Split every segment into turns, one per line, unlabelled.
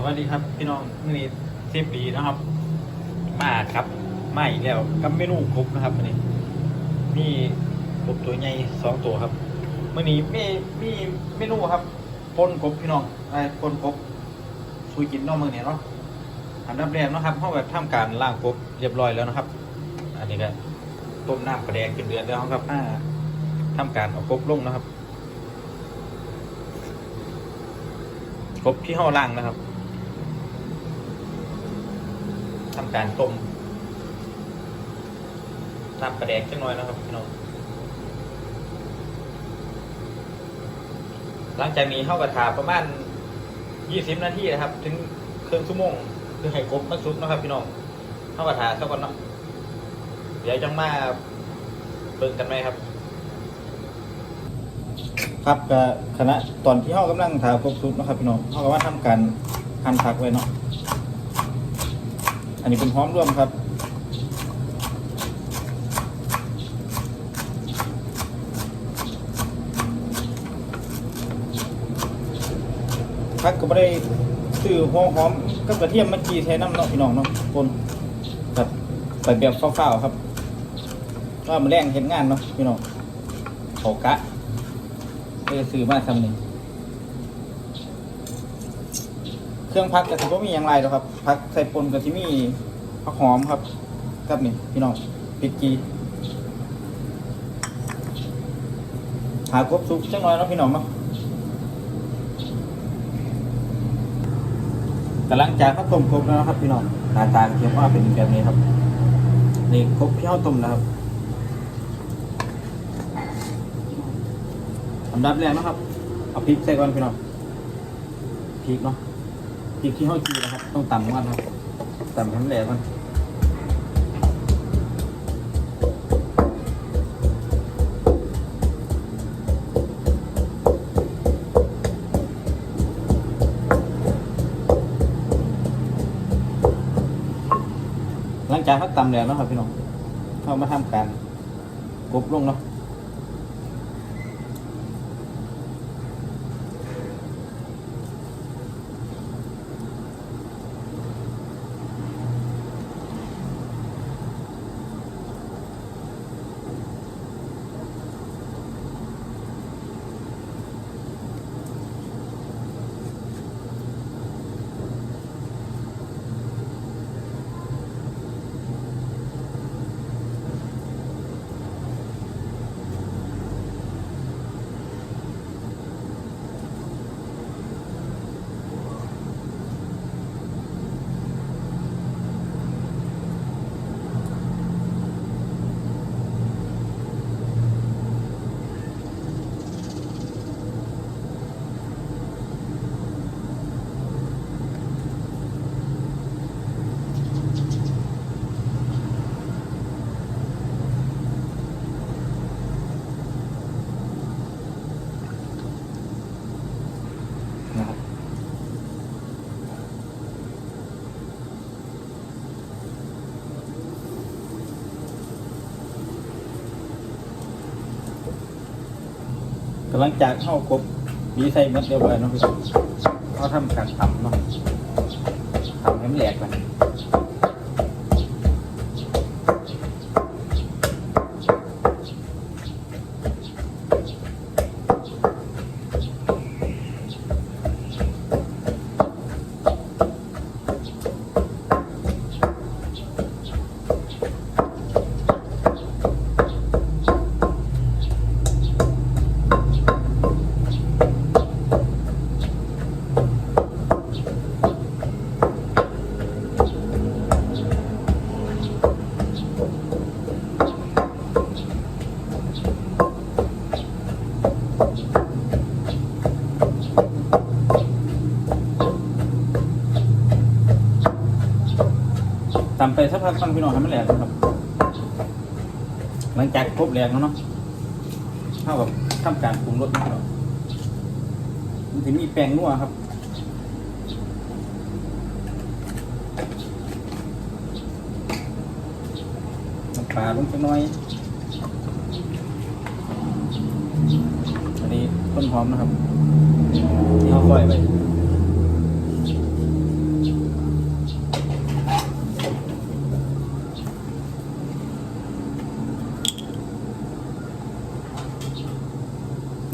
สวัสดีครับพี่น้องมื่อนี้เทปปีนะครับ มาครับมาอีกแล้วกับเมนูกบนะครับมื่อนี้มีกบตัวใหญ่สองตัวครับมื่อนี้มีมีเมนูครับปนกบพี่น้องไอ้ปนกบซุยกินเนอกมือนี้เนาะอันดับแรกนะครับเขาแบบทำการล่างกบเรียบร้อยแล้วนะครับ อันนี้ก็ต้มน้ำปลาแดงเป็นเดือนแล้วครับอ่าทำการเอากบลงนะครับกบที่ห่อล่างนะครับ ทำการต้มน้ำปลาแดกจังหน่อยนะครับพี่น้องหลังจากนี้เข้ากระถาประมาณยี่สิบนาทีนะครับ ถึงครึ่งชั่วโมงคือให้กบมันสุกนะครับ พี่น้องเข้ากระถาสักก่อนเนาะเดี๋ยวจังมาเบิ่งกันไหมครับ ครับก็คณะตอนที่เขากำลังถากบสุกนะครับ พี่น้องเขาก็ว่าทำการหั่นผักไว้เนาะ นนี้เป็นพร้อมร่วมครับ พักก็ไม่ได้ซื้อหัวหอมกับกระเทียมมาจีใช้น้ำเนาะพี่น้องเนาะคนครับไปแบบเฝ้าๆครับก็มาแรงเห็นงานเนาะพี่น้องเขากะเออซื้อมาทำหนึ่ง เครื่องพักกะทิก็มีอย่างไรหรอกครับพักใส่ปนกะทิมีผักหอมครับกับนี่พี่น้องพริกจีหากบสุกจังน้อยเนาะพี่น้องเนาะกำลังจากข้าวต้มครบแล้วนะครับพี่น้องหน้าตาเขียวว่าเป็นแบบนี้ครับนี่ครบที่ข้าวต้มนะครับอันดับแรกนะครับเอาพริกใส่ก่อนพี่น้องพริกเนาะ พริกที่ข้าวจีนะครับ ต้องต่ำก่อนครับตำให้มันแหลกก่อนหลังจากเขาตำแล้วนะครับพี่น้องเขามาทำการกบลงเนาะ หลังจากเข้ากบมีใส่มัดเรียบร้อยเนาะพี่เขาทำการทำเนาะทำให้มันแหลกไป ตำไปสักพักฟังพี่น้องให้มันแหลกนะครับ หลังจากครบแหลกแล้วเนาะเท่ากับทำการปรุงรสนะครับมันถึงมีแป้งนัวครับน้ำปลาลงจักหน้อย อันนี้ต้นหอมนะครับที่เขาปล่อยไป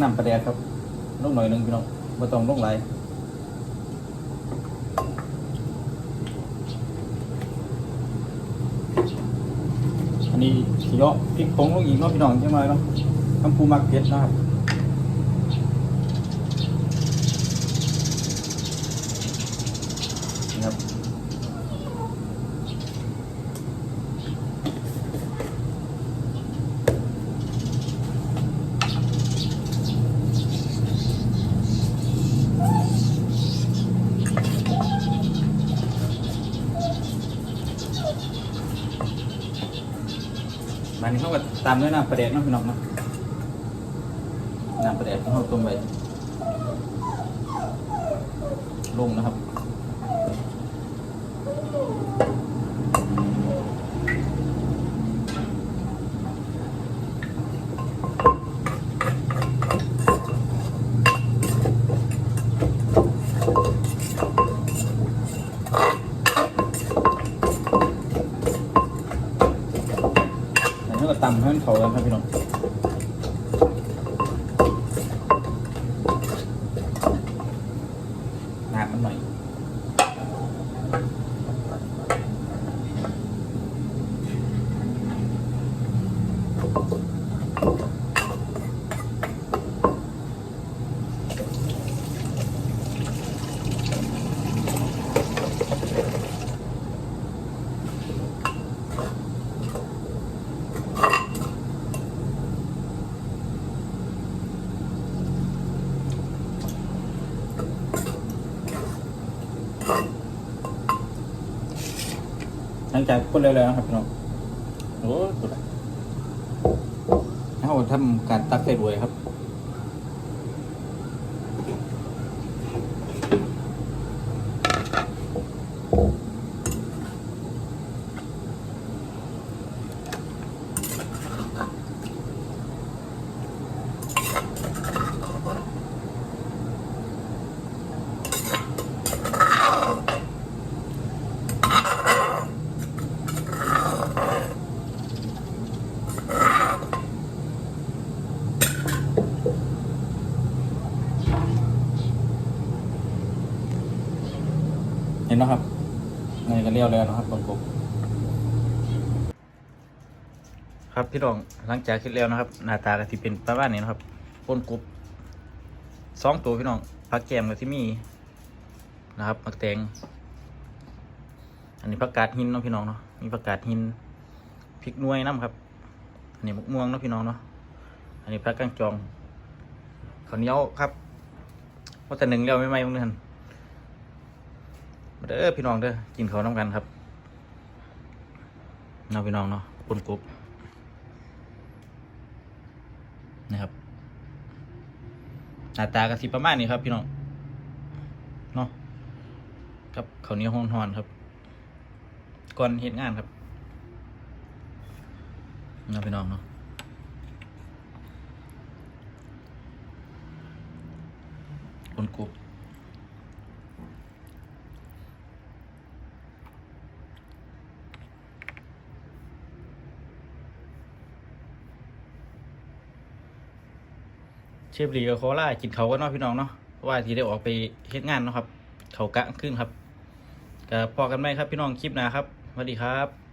น้ำปลาแดกครับลงหน่อยหนึ่งพี่น้องไม่ต้องลงหลอันนี้เยาะพริกผงลงอีกเนาะพี่น้องใช่ไหมเนาะน้ำปูมักเก็ตนะครับ นี้เขาก็ตามด้วยน้ำปลาแดกเนาะพี่น้องเนาะน้ำปลาแดกเขาต้มไว้ลงนะครับ ตำให้มันเขากันครับพี่น้อง งจากคนเร็วๆนะครับพี่น้องโอ้ยสุดละแล้วเราทำการตักใส่ถ้วยครับ ห็นไหมครับนี่ก็เรียวเลยนะครับคนกบครับพี่รองหลังจากคิดแล้วนะครับ หน้าตาก็ที่เป็นประมาณนี้นะครับคนกบสองตัวพี่น้องผักแกมกับที่มีนะครับผักแตงอันนี้ผักกาดหินเนาะพี่น้องเนาะมีผักกาดหินพริกนวยน้ำครับ อันนี้มะม่วงเนาะพี่น้องเนาะอันนี้ผักกังจองข้าวเหนียวครับเพราแต่หนึ่งเดียวไม่ไหมมึงเน มาเด้อพี่น้องเด้อกินเขาวน้ำกันครับเนาะพี่น้องเนาะปนกุบนะครับหน้าตากระสิประมาณนี้ครับ พี่น้องเนาะกับข้าวเนียวฮ้อนครับ ก่อนเฮ็ดงานครับเนาะพี่น้องเนาะปนกุบ เชฟลีกับโคล่ากินเขาก็นอกพี่น้องเนาะเพราะว่าที่ได้ออกไปเฮ็ดงานเนาะครับ เขากะขึ้นครับก็พอกันไหมครับพี่น้องคลิปหน้าครับสวัสดีครับ